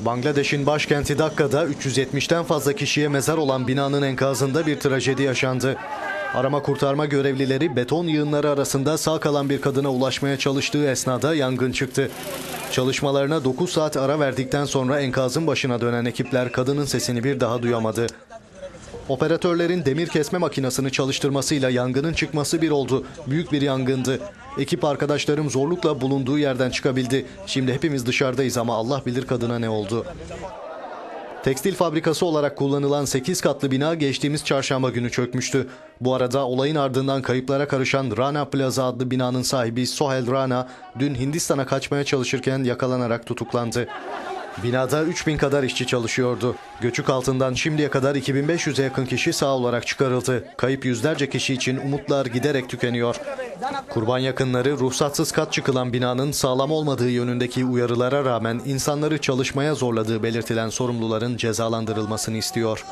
Bangladeş'in başkenti Dakka'da 370'ten fazla kişiye mezar olan binanın enkazında bir trajedi yaşandı. Arama kurtarma görevlileri beton yığınları arasında sağ kalan bir kadına ulaşmaya çalıştığı esnada yangın çıktı. Çalışmalarına 9 saat ara verdikten sonra enkazın başına dönen ekipler kadının sesini bir daha duyamadı. Operatörlerin demir kesme makinesini çalıştırmasıyla yangının çıkması bir oldu. Büyük bir yangındı. Ekip arkadaşlarım zorlukla bulunduğu yerden çıkabildi. Şimdi hepimiz dışarıdayız ama Allah bilir kadına ne oldu. Tekstil fabrikası olarak kullanılan 8 katlı bina geçtiğimiz çarşamba günü çökmüştü. Bu arada olayın ardından kayıplara karışan Rana Plaza adlı binanın sahibi Sohel Rana dün Hindistan'a kaçmaya çalışırken yakalanarak tutuklandı. Binada 3000 kadar işçi çalışıyordu. Göçük altından şimdiye kadar 2500'e yakın kişi sağ olarak çıkarıldı. Kayıp yüzlerce kişi için umutlar giderek tükeniyor. Kurban yakınları ruhsatsız kat çıkılan binanın sağlam olmadığı yönündeki uyarılara rağmen insanları çalışmaya zorladığı belirtilen sorumluların cezalandırılmasını istiyor.